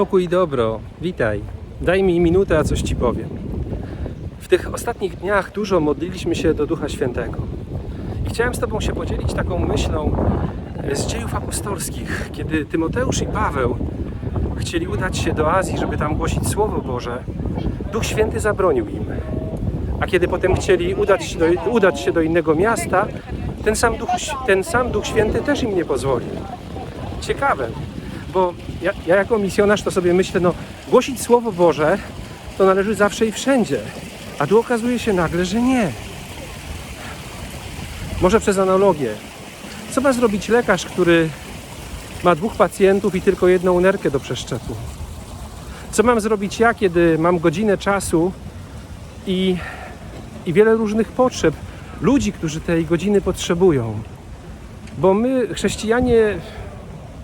spokój i dobro. Witaj. Daj mi minutę, a coś ci powiem. W tych ostatnich dniach dużo modliliśmy się do Ducha Świętego. I chciałem z Tobą się podzielić taką myślą e, z dziejów apostolskich, kiedy Tymoteusz i Paweł chcieli udać się do Azji, żeby tam głosić Słowo Boże. Duch Święty zabronił im. A kiedy potem chcieli udać się do, udać się do innego miasta, ten sam, Duch, ten sam Duch Święty też im nie pozwolił. Ciekawe, bo ja, ja jako misjonarz to sobie myślę, no głosić Słowo Boże to należy zawsze i wszędzie. A tu okazuje się nagle, że nie. Może przez analogię. Co ma zrobić lekarz, który ma dwóch pacjentów i tylko jedną nerkę do przeszczepu? Co mam zrobić ja, kiedy mam godzinę czasu i, i wiele różnych potrzeb, ludzi, którzy tej godziny potrzebują? Bo my, chrześcijanie,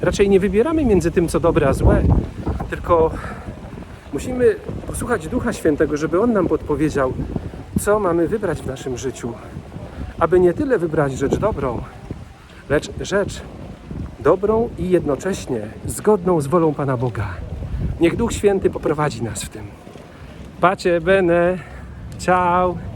raczej nie wybieramy między tym, co dobre, a złe, tylko musimy posłuchać Ducha Świętego, żeby On nam podpowiedział, co mamy wybrać w naszym życiu, aby nie tyle wybrać rzecz dobrą, lecz rzecz dobrą i jednocześnie zgodną z wolą Pana Boga. Niech Duch Święty poprowadzi nas w tym. Pacie bene, ciao.